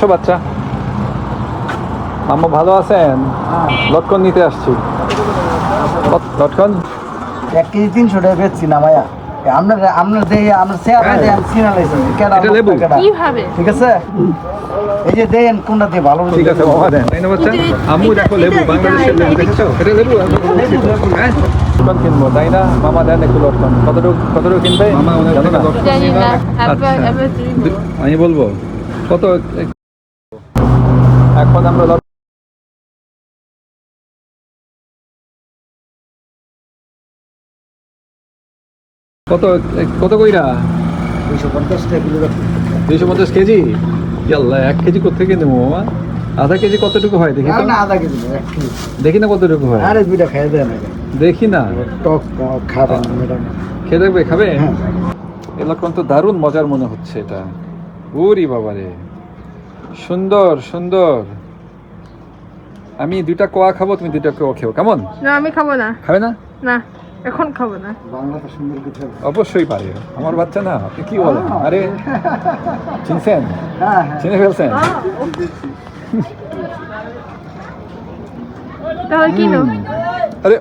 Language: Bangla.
আসো বাচ্চা আম্মা ভালো আছেন লটকন নিতে আসছি লট- লটকন এক কেজি তিনশো টাকা বেচছি না ভাইয়া আপনার আপনার দেহে আপনার চেয়ার হ্যাঁ। দেন সিনা লাইছি কেডা এটা লেবু? কেডা? কীভাবে ঠিক আছে এই যে দেন কোনটা দিয়ে ভালো ঠিক আছে বাবা দেন তাই বাচ্চা আম্মু দেখো লেবু বাংলাদেশের লেবু দেখেছ এটা লেবু হ্যাঁ লটকন কিনবো তাই না মামা দেন একটু লটকন কতটুকু কতটুকু কিনবে মামা না জানি আচ্ছা। আমি বলব কত এখন আমরা কত কত কইরা? দুইশো পঞ্চাশ কেজি? ইয়াল্লা এক কেজি কোথেকে নেব মামা? আধা কেজি কতটুকু হয়? দেখি না আধা কেজি দেখি না কতটুকু হয়। আরে দুইটা খাই দেন আগে। দেখি না। টক ম্যাডাম। খেয়ে দেখবে খাবে? হ্যাঁ এরকম তো দারুণ মজার মনে হচ্ছে এটা। ওরি বাবারে। সুন্দর সুন্দর। আমি দুইটা কোয়া খাব তুমি দুইটা কোয়া খেও। কেমন? না আমি খাব না। খাবে না? না এখন খাব না। বাংলাটা সুন্দর কিছু অবশ্যই পারে আমার বাচ্চা না আপনি কি বলেন? আরে চিনছেন? হ্যাঁ হ্যাঁ। চিনে ফেলছেন? তাহলে কিনো? আরে